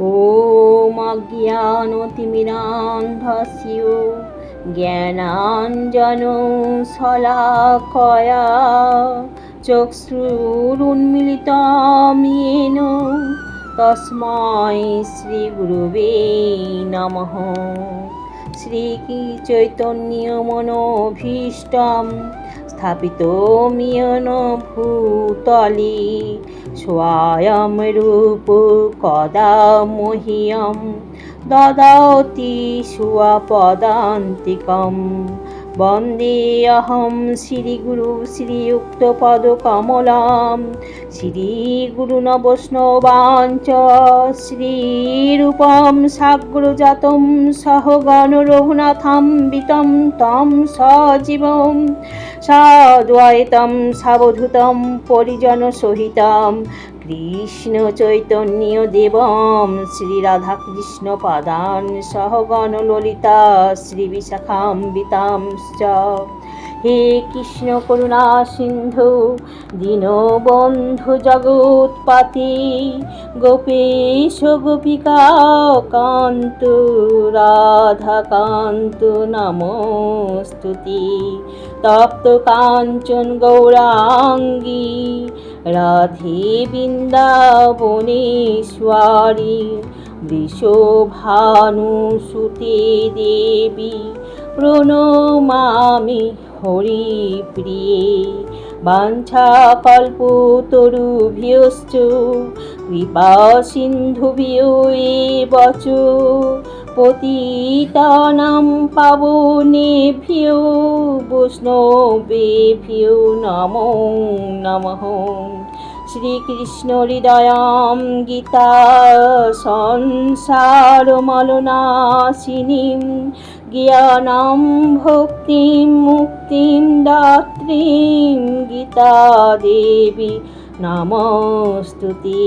ॐ अज्ञानतिमिरान्धस्य ज्ञानाञ्जनशलाकया चक्षुरुन्मिलितं येन তস্মৈ শ্রীগুরুবে নমঃ শ্রীচৈতন্য মনোভীষ্টম স্থাপিত মিয়ন ভূতলে স্বয়ং রূপ কদা মহিয়ম দদাতি সুপদান্তিকম বন্দেহম শ্রীগুরু শ্রীযুক্তপদকমলাম শ্রীগুরুনবৈষ্ণবাঞ্চ শ্রীরূপম সাগ্রজাতম সহগণ রঘুনাথম বিতম তম সজীবম। সাদ্বৈতম সাবধূতম পরিজন সহিতম। কৃষ্ণ চৈতন্য দেবম শ্রী রাধা কৃষ্ণ পাদান সহগণ ললিতা শ্রী বিশাখাম্বিতাম হে কৃষ্ণ করুণা সিন্ধু, দীনবন্ধু জগৎপাতি, গোপেশ গোপিকা কান্ত, রাধা কান্ত নমস্তুতি। তপ্ত কাঞ্চন গৌরাঙ্গী রাধে বৃন্দাবনেশ্বরী বৃষভানুসুতে দেবী প্রণমামি হরিপ্রিয়ে বাঞ্ছাকল্পতরুভ্যশ্চ কৃপা সিন্ধুভ্যো এব চ পতিতানাং পাবনেভ্যো বৈষ্ণবেভ্যো নমো নমঃ। শ্রীকৃষ্ণ হৃদয়াম গীতা সংসারমলনাশিনীম জ্ঞানাম ভক্তিম মুক্তিম দাত্রীম গীতা দেবী নমস্তুতি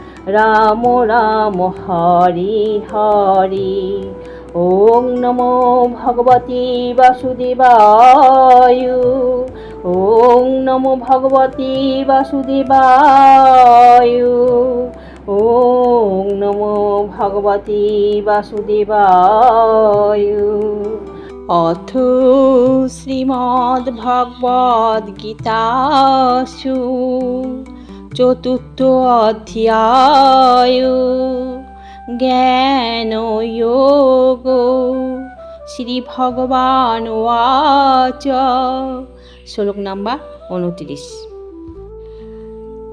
রাম রাম, হরে হরে। ওং নমো ভগবতে বাসুদেবায়। ওং নমো ভগবতে বাসুদেবায়। ওং নমো ভগবতে বাসুদেবায়। অথ শ্রীমদ্ ভগবদ গীতাসু। চতুর্থ অধ্যায়, জ্ঞান যোগ। শ্রী ভগবান ওয়াচ। শ্লোক নাম্বার উনত্রিশ।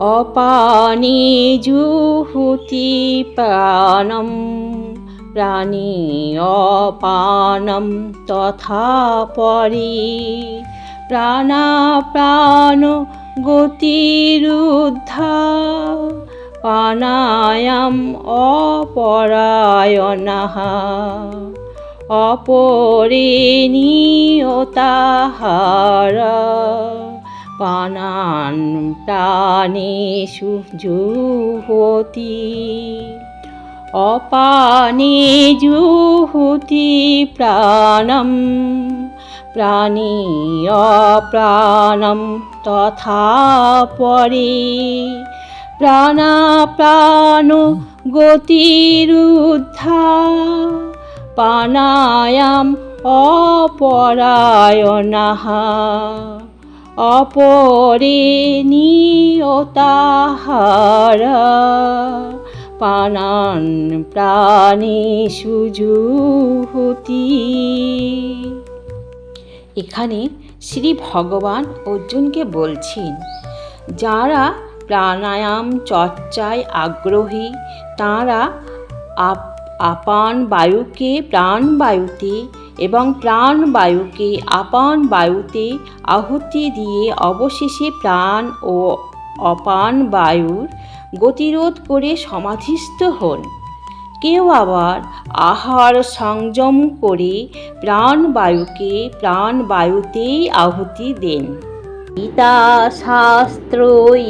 অপানে জুহুতি প্রাণম প্রাণী অপানম তথা পরে। প্রাণাপ্রাণ গতিরুদ্ধা পানায়াম অপরায়ণः অপরে নিয়তাহার পানান প্রাণেষু জুহতি। অপানে জুহুতি প্রাণম প্রাণী অপ্রাণম তথা পরে। প্রাণাপ্রাণ গতিরুদ্ধা পানায়াম অপরায়ণः অপরে নিয়তাহার। পানান প্রাণেষু জুহতি এখানে শ্রী ভগবান অর্জুনকে বলছেন, যারা প্রাণায়াম চর্চায় আগ্রহী, তাঁরা আপ, আপান বায়ুকে প্রাণবায়ুতে এবং প্রাণবায়ুকে আপান বায়ুতে আহুতি দিয়ে অবশেষে প্রাণ ও অপান বায়ুর গতিরোধ করে সমাধিস্থ হন। কেউ আবার আহার সংযম করে প্রাণবায়ুকে প্রাণবায়ুতেই আহুতি দেন। গীতা শাস্ত্র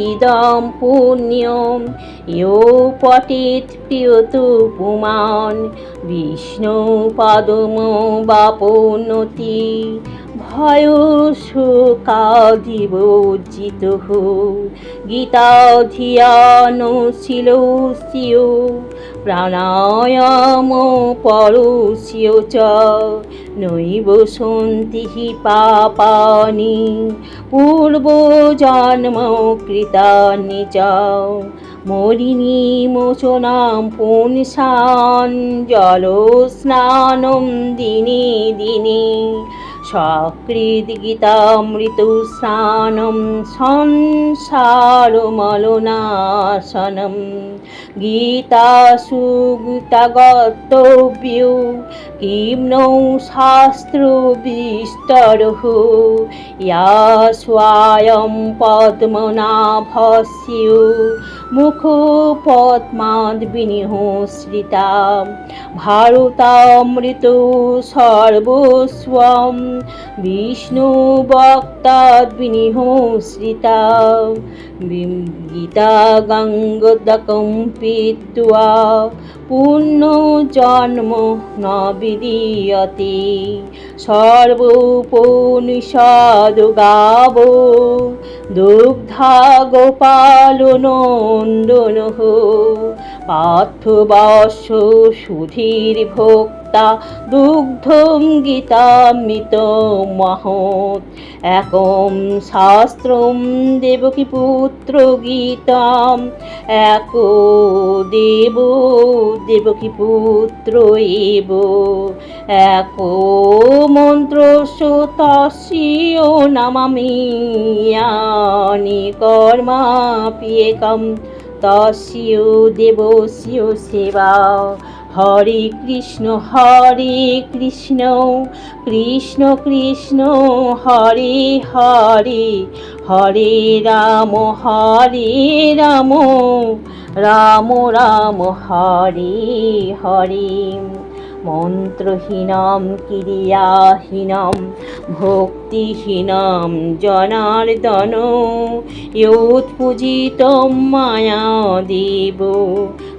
ইদম পুণ্যম ইয়ো পটেত প্রিয়তু পুমান বিষ্ণু পদম বাপনতি ভয় শোকাদিবর্জিত গীতা ধিয়ান শিলস্য প্রাণায়াম পরস্য চ নৈব সন্তি পাপানি পূর্বজন্ম কৃতানি চ মলিনী মোচনাম পুনসান, জলস্নানম দিনে দিনে সকৃদ্গীতামৃত স্নানম সংসারমলনাশনম গীতাসু গীতাগতব্য কিম নৌ শাস্ত্র বিস্তরহ ইয়া স্বয়ং পদ্মনাভস্য মুখ বিষ্ণু বক্তাদ বিনিহশ্রিতা গীতা গঙ্গদকম পিত্বা পুণ্যজন্ম ন বিদীয়তে সর্বোপনিষদ গাব, দুগ্ধা গোপাল নন্দন পার্থবাস সুধীর ভোক্তা দুগ্ধম গীতামৃত মহৎ। একম শাস্ত্রম দেবকী পুত্র গীতাম। এক দেব দেবকী পুত্র এব। এক মন্ত্র তস্য নামামি কর্মাপ্যেকম তস্য দেবস্য সেবা হরে কৃষ্ণ হরে কৃষ্ণ কৃষ্ণ কৃষ্ণ, হরে হরে হরে রাম হরে রাম রাম রাম, হরে হরে। মন্ত্রহীনম, ক্রিয়াহীনম, ভক্তিহীনম, জনার্দন ইয়ুৎপূজিতম মায়া দেব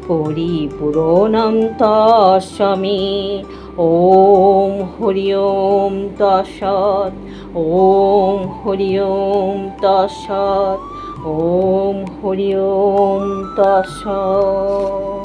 পরিপূরণম তস্মে ওম হরি ওম তৎসৎ। ওম হরি ওম তৎসৎ। ওম হরি ওম তৎসৎ।